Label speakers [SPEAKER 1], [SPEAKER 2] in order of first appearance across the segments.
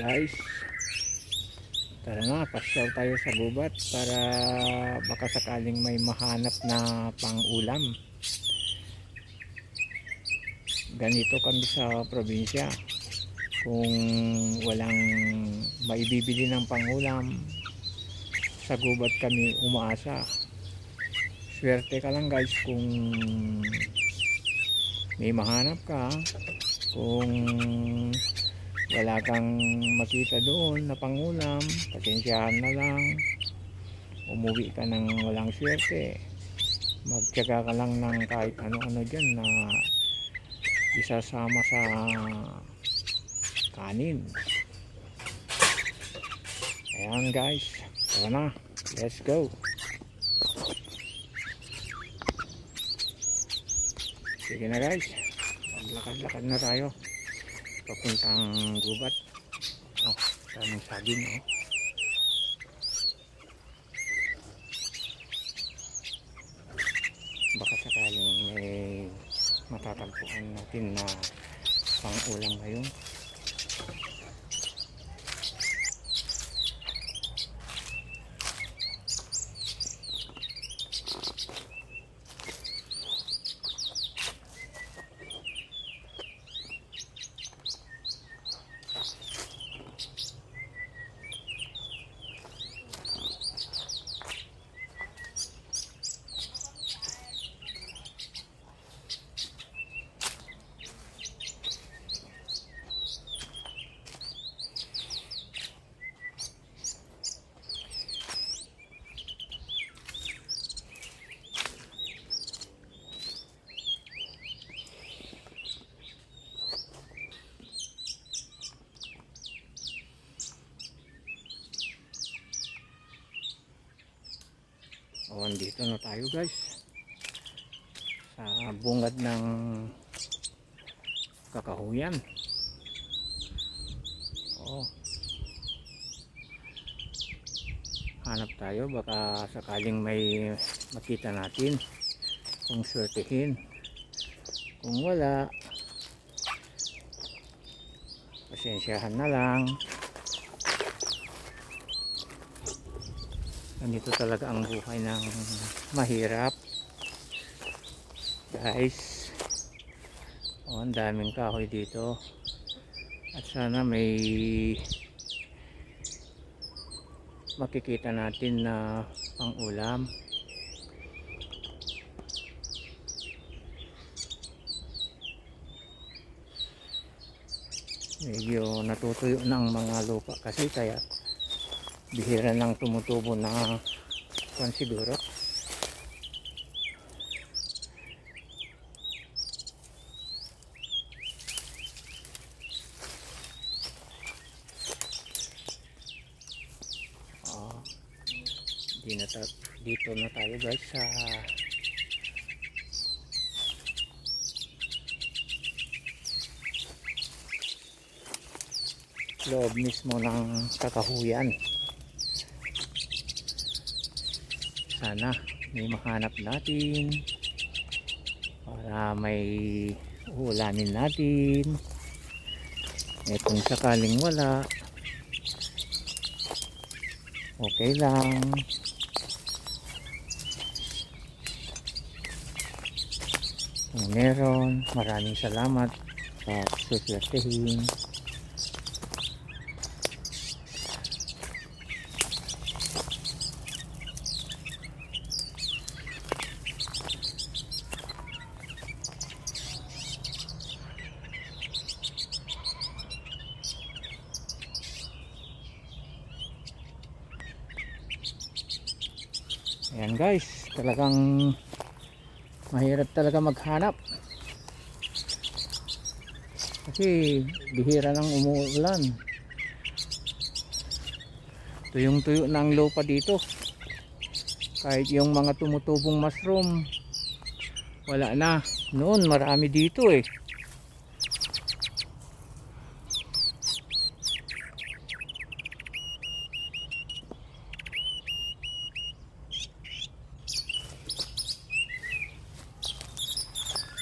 [SPEAKER 1] guys. Tara nga pasyaw tayo sa gubat para baka sakaling may mahanap na pang ulam ganito kami sa probinsya. Kung walang maibibili ng pangulam sa gubat kami umaasa. Swerte ka lang guys kung may mahanap ka. Kung wala kang makita doon na pangulam. Pasensyahan na lang. Umuwi ka ng walang swerte. Magtyaga ka lang ng kahit ano-ano dyan na isasama sa kanin. Ayan guys. Tara na. Let's go. Sige na guys. Maglakad-lakad na tayo papuntang gubat. Oh daming saging oh. Baka sakaling may matatagpuan natin na pang ulam ngayon O, andito na tayo guys. Sa bungad ng kakahuyan. O. Hanap tayo baka sakaling may makita natin kung swertihin. Kung wala, pasensyahan na lang. Ganito talaga ang buhay ng mahirap. Guys. Oh, ang daming kahoy dito. At sana may makikita natin na pang ulam medyo natutuyo ng mga lupa kasi kaya bihira nang tumutubo na kwan siguro Ah, na ta- dito na tayo guys sa loob mismo ng kakahuyan sana may mahanap natin para may ulamin natin. Eh kung sakaling wala okay lang. Kung meron maraming salamat sa suswertehin Ayan guys, talagang mahirap talaga maghanap. Kasi bihira nang umuulan. Tuyong-tuyo na ang lupa dito. Kahit yung mga tumutubong mushroom, wala na. Noon marami dito eh.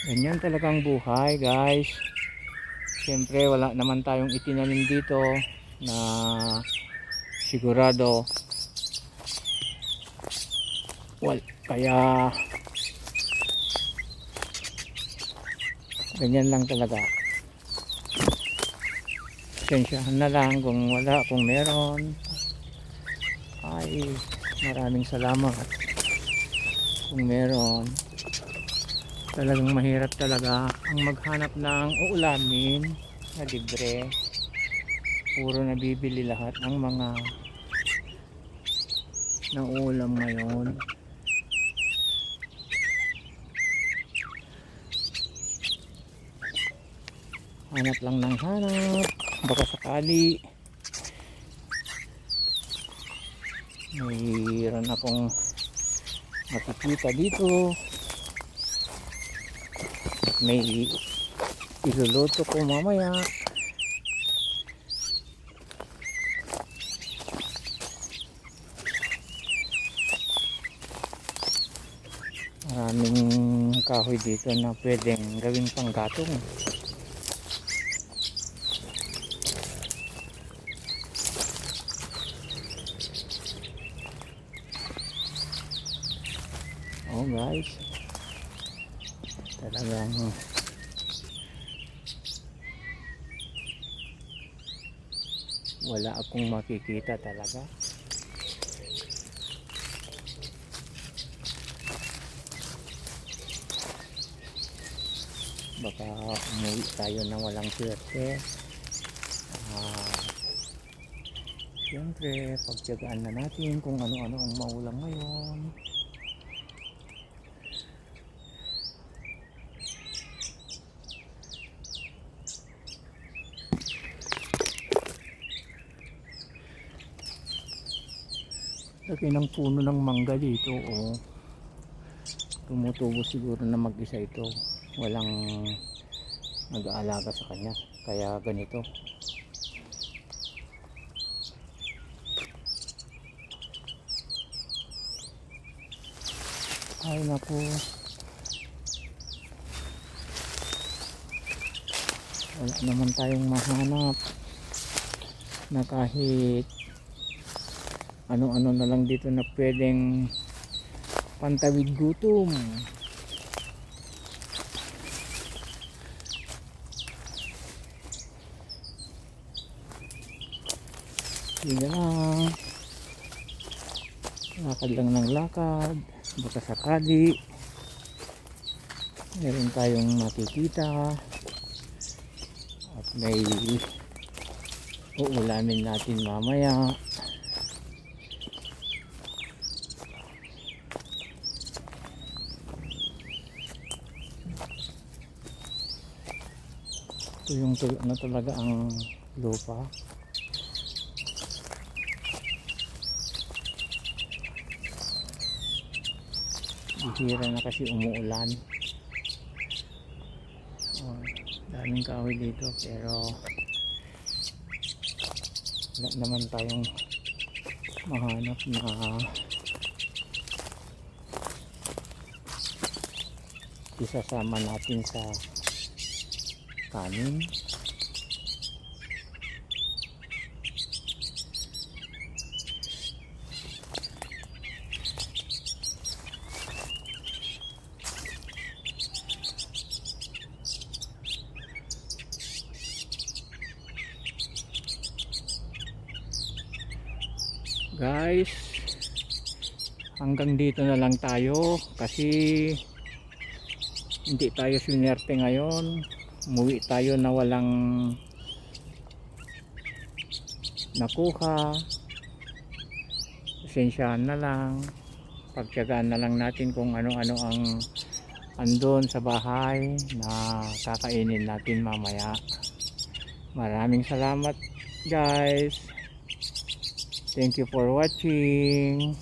[SPEAKER 1] Ganyan talagang buhay guys. Siyempre wala naman tayong itinanim dito. na sigurado wal kaya ganyan lang talaga pasensyahan na lang kung wala kung meron ay maraming salamat kung meron talagang mahirap talaga ang maghanap ng uulamin na libre. Puro nabibili lahat ng mga nauulam ngayon. Hanap lang ng hanap. Baka sakali. Mayroon akong makikita dito may iluluto ko mamaya. Maraming kahoy dito na pwedeng gawing panggatong. Oh guys talagang wala akong makikita talaga. Baka umuwi tayo na walang swerte. Ah siyempre pagtyagaan na natin kung ano-ano ang maulang ngayon laki ng puno ng mangga dito oh. tumutubo siguro na mag-isa ito. Walang nag-aalaga sa kanya. Kaya ganito. Ay naku. Wala naman tayong mahanap na kahit ano-ano na lang dito na pwedeng pantawid gutom. Sige lang. Lakad lang ng lakad. Baka sakali. Meron tayong makikita. At may uulamin natin mamaya ito yung ano talaga ang lupa. Bihira na kasi umuulan. Oh, daming kahoy dito pero wala naman tayong mahanap na isasama natin sa kanin. Guys hanggang dito na lang tayo kasi hindi tayo sinerte ngayon umuwi tayo na walang nakuha. Pasensyahan na lang. Pagtyagaan na lang natin kung ano-ano ang andon sa bahay na kakainin natin mamaya. Maraming salamat guys. Thank you for watching